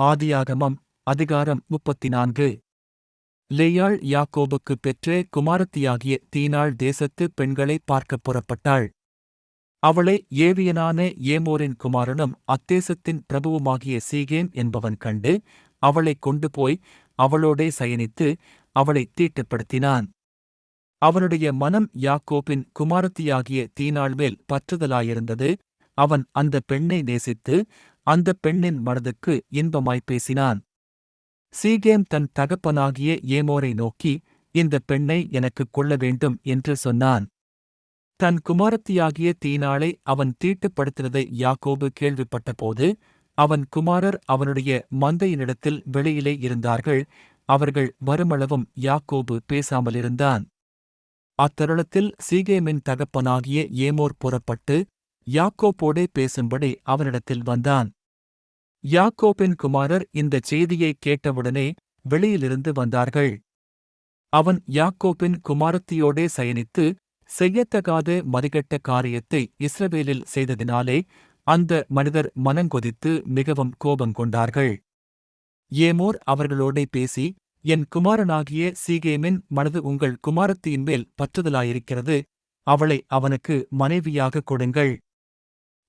ஆதியாகமம் அதிகாரம் முப்பத்தி நான்கு லேயாள் யாக்கோபுக்கு பெற்ற குமாரத்தியாகிய தீனாள் தேசத்து பெண்களை பார்க்கப் புறப்பட்டாள். அவளை ஏவியனான ஏமோரின் குமாரனும் அத்தேசத்தின் பிரபுவுமாகிய சீகேம் என்பவன் கண்டு அவளைக் கொண்டு போய் அவளோடே சயனித்து அவளை தீட்டுப்படுத்தினான். அவனுடைய மனம் யாக்கோபின் குமாரத்தியாகிய தீனாள் மேல் பற்றுதலாயிருந்தது. அவன் அந்த பெண்ணை நேசித்து அந்த பெண்ணின் மனதுக்கு இன்பமாய் பேசினான். சீகேம் தன் தகப்பனாகிய ஏமோரை நோக்கி இந்த பெண்ணை எனக்குக் கொள்ள வேண்டும் என்று சொன்னான். தன் குமாரத்தியாகிய தீனாளை அவன் தீட்டுப்படுத்தினதை யாக்கோபு கேள்விப்பட்டபோது அவன் குமாரர் அவனுடைய மந்தையினிடத்தில் வெளியிலே இருந்தார்கள் அவர்கள் வருமளவும் யாக்கோபு பேசாமலிருந்தான் அத்தருணத்தில் சீகேமின் தகப்பனாகிய ஏமோர் புறப்பட்டு யாக்கோப்போடே பேசும்படி அவனிடத்தில் வந்தான். யாக்கோபின் குமாரர் இந்தச் செய்தியைக் கேட்டவுடனே வெளியிலிருந்து வந்தார்கள். அவன் யாக்கோபின் குமாரத்தியோடே சயனித்து செய்யத்தகாத மதிகெட்ட காரியத்தை இஸ்ரவேலில் செய்ததினாலே அந்த மனிதர் மனங்கொதித்து மிகவும் கோபங்கொண்டார்கள் ஏமோர் அவர்களோடே பேசி என் குமாரனாகிய சீகேமின் மனது உங்கள் குமாரத்தியின் மேல் பற்றுதலாயிருக்கிறது. அவளை அவனுக்கு மனைவியாக கொடுங்கள்.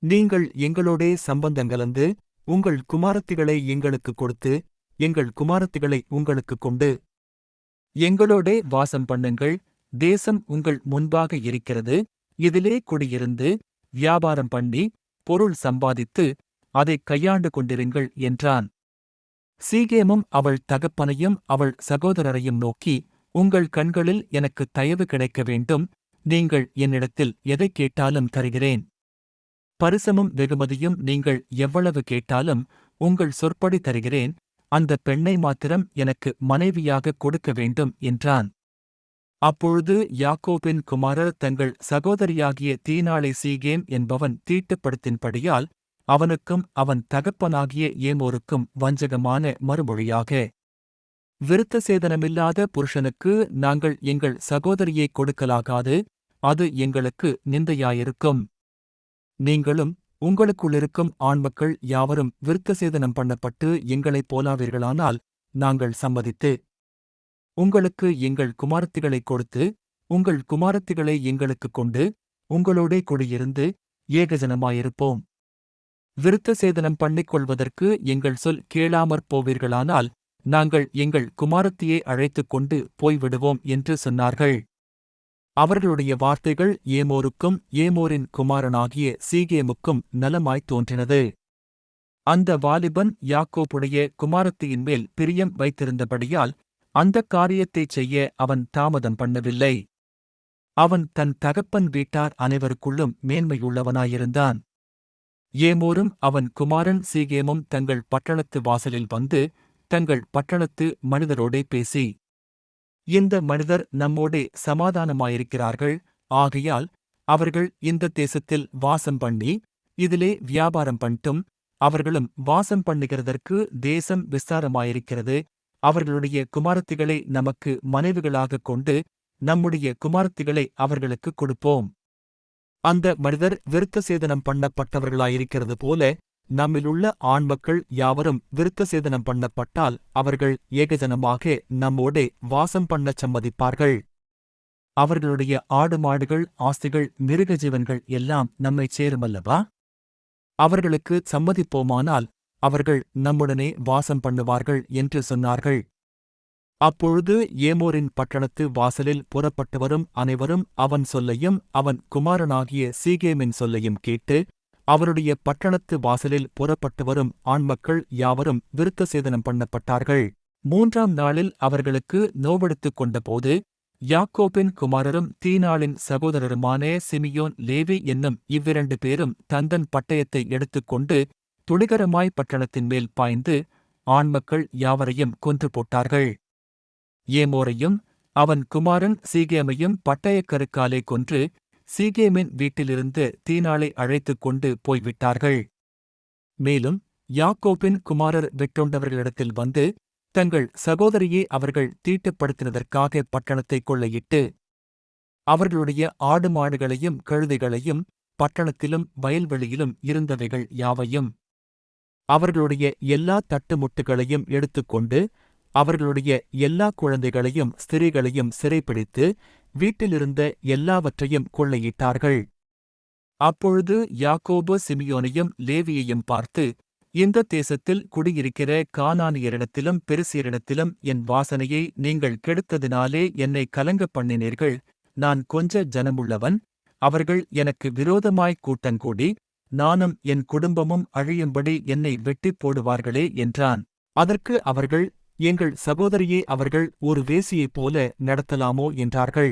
நீங்கள் எங்களோடே சம்பந்தங்கலந்து உங்கள் குமாரத்திகளை எங்களுக்கு கொடுத்து எங்கள் குமாரத்திகளை உங்களுக்கு கொண்டு எங்களோடே வாசம் பண்ணுங்கள். தேசம் உங்கள் முன்பாக இருக்கிறது. இதிலே குடியிருந்து வியாபாரம் பண்ணி பொருள் சம்பாதித்து அதை கையாண்டு கொண்டிருங்கள் என்றான். சீகேமும் அவள் தகப்பனையும் அவள் சகோதரரையும் நோக்கி உங்கள் கண்களில் எனக்கு தயவு கிடைக்க வேண்டும். நீங்கள் என்னிடத்தில் எதை கேட்டாலும் தருகிறேன். பரிசமும் வெகுமதியும் நீங்கள் எவ்வளவு கேட்டாலும் உங்கள் சொற்படி தருகிறேன் அந்த பெண்ணை மாத்திரம் எனக்கு மனைவியாக கொடுக்க வேண்டும் என்றான். அப்பொழுது யாக்கோபின் குமாரர் தங்கள் சகோதரியாகிய தீனாளை சீகேம் என்பவன் தீட்டுப்படுத்தின்படியால் அவனுக்கும் அவன் தகப்பனாகிய ஏமோருக்கும் வஞ்சகமான மறுமொழியாக விருத்த சேதனமில்லாத புருஷனுக்கு நாங்கள் எங்கள் சகோதரியை கொடுக்கலாகாது அது எங்களுக்கு நிந்தையாயிருக்கும். நீங்களும் உங்களுக்குள்ளிருக்கும் ஆண்மக்கள் யாவரும் விருத்தசேதனம் பண்ணப்பட்டு எங்களைப் போலாவீர்களானால் நாங்கள் சம்மதித்து உங்களுக்கு எங்கள் குமாரத்திகளைக் கொடுத்து உங்கள் குமாரத்திகளை எங்களுக்குக் கொண்டு உங்களோடே குடியிருந்து ஏகஜனமாயிருப்போம். விருத்த சேதனம் பண்ணிக் கொள்வதற்கு எங்கள் சொல் கேளாமற் போவீர்களானால் நாங்கள் எங்கள் குமாரத்தியை அழைத்துக் கொண்டு போய்விடுவோம் என்று சொன்னார்கள். அவர்களுடைய வார்த்தைகள் ஏமோருக்கும் ஏமோரின் குமாரனாகிய சீகேமுக்கும் நலமாய்த் தோன்றினது. அந்த வாலிபன் யாக்கோப்புடைய குமாரத்தியின் மேல் பிரியம் வைத்திருந்தபடியால் அந்தக் காரியத்தைச் செய்ய அவன் தாமதம் பண்ணவில்லை. அவன் தன் தகப்பன் வீட்டார் அனைவருக்குள்ளும் மேன்மையுள்ளவனாயிருந்தான். ஏமோரும் அவன் குமாரன் சீகேமும் தங்கள் பட்டணத்து வாசலில் வந்து தங்கள் பட்டணத்து மனிதரோடே பேசி இந்த மனிதர் நம்மோடே சமாதானமாயிருக்கிறார்கள். ஆகையால் அவர்கள் இந்த தேசத்தில் வாசம் பண்ணி இதிலே வியாபாரம் பண்ணிட்டும் அவர்களும் வாசம் பண்ணுகிறதற்கு தேசம் விஸ்தாரமாயிருக்கிறது. அவர்களுடைய குமாரத்திகளை நமக்கு மனைவிகளாகக் கொண்டு நம்முடைய குமாரத்திகளை அவர்களுக்கு கொடுப்போம். அந்த மனிதர் விருத்த சேதனம் பண்ணப்பட்டவர்களாயிருக்கிறது போல நம்மிலுள்ள ஆண்மக்கள் யாவரும் விருத்த சேதனம் பண்ணப்பட்டால் அவர்கள் ஏகஜனமாக நம்மோடே வாசம் பண்ணச் சம்மதிப்பார்கள். அவர்களுடைய ஆடு மாடுகள் ஆஸ்திகள் மிருக ஜீவன்கள் எல்லாம் நம்மைச் சேருமல்லவா அவர்களுக்கு சம்மதிப்போமானால் அவர்கள் நம்முடனே வாசம் பண்ணுவார்கள் என்று சொன்னார்கள். அப்பொழுது ஏமோரின் பட்டணத்து வாசலில் புறப்பட்டு வரும் அனைவரும் அவன் சொல்லையும் அவன் குமாரனாகிய சீகேமின் சொல்லையும் கேட்டு அவருடைய பட்டணத்து வாசலில் புறப்பட்டு வரும் ஆண்மக்கள் யாவரும் விருத்தசேதனம் பண்ணப்பட்டார்கள். மூன்றாம் நாளில் அவர்களுக்கு நோவெடுத்துக் கொண்டபோது யாக்கோபின் குமாரரும் தீனாளின் சகோதரருமான சிமியோன் லேவி என்னும் இவ்விரண்டு பேரும் தந்தன் பட்டயத்தை எடுத்துக்கொண்டு துணிகரமாய் பட்டணத்தின் மேல் பாய்ந்து ஆண்மக்கள் யாவரையும் கொன்று போட்டார்கள். ஏமோரையும் அவன் குமாரன் சீகேமையும் பட்டயக்கருக்காலே கொன்று சீகேமின் வீட்டிலிருந்து தீனாளை அழைத்துக் கொண்டு போய்விட்டார்கள். மேலும் யாக்கோபின் குமாரர் வெற்றொண்டவர்களிடத்தில் வந்து தங்கள் சகோதரியை அவர்கள் தீட்டுப்படுத்தினதற்காக பட்டணத்தை கொள்ளையிட்டு அவர்களுடைய ஆடு மாடுகளையும் கழுதைகளையும் பட்டணத்திலும் வயல்வெளியிலும் இருந்தவைகள் யாவையும். அவர்களுடைய எல்லா தட்டுமுட்டுகளையும் எடுத்துக்கொண்டு அவர்களுடைய எல்லா குழந்தைகளையும் ஸ்திரீகளையும் சிறைப்பிடித்து வீட்டிலிருந்த எல்லாவற்றையும் கொள்ளையிட்டார்கள். அப்பொழுது யாக்கோபு சிமியோனையும் லேவியையும் பார்த்து இந்த தேசத்தில் குடியிருக்கிற கானானியரிடத்திலும் பெருசியரிடத்திலும் என் வாசனையை நீங்கள் கெடுத்ததினாலே என்னை கலங்கப் பண்ணினீர்கள். நான் கொஞ்ச ஜனமுள்ளவன். அவர்கள் எனக்கு விரோதமாய் கூட்டங்கூடி நானும் என் குடும்பமும் அழியும்படி என்னை வெட்டிப் போடுவார்களே என்றான். அதற்கு அவர்கள் எங்கள் சகோதரியை அவர்கள் ஒரு வேசியைப் போல நடத்தலாமோ என்றார்கள்.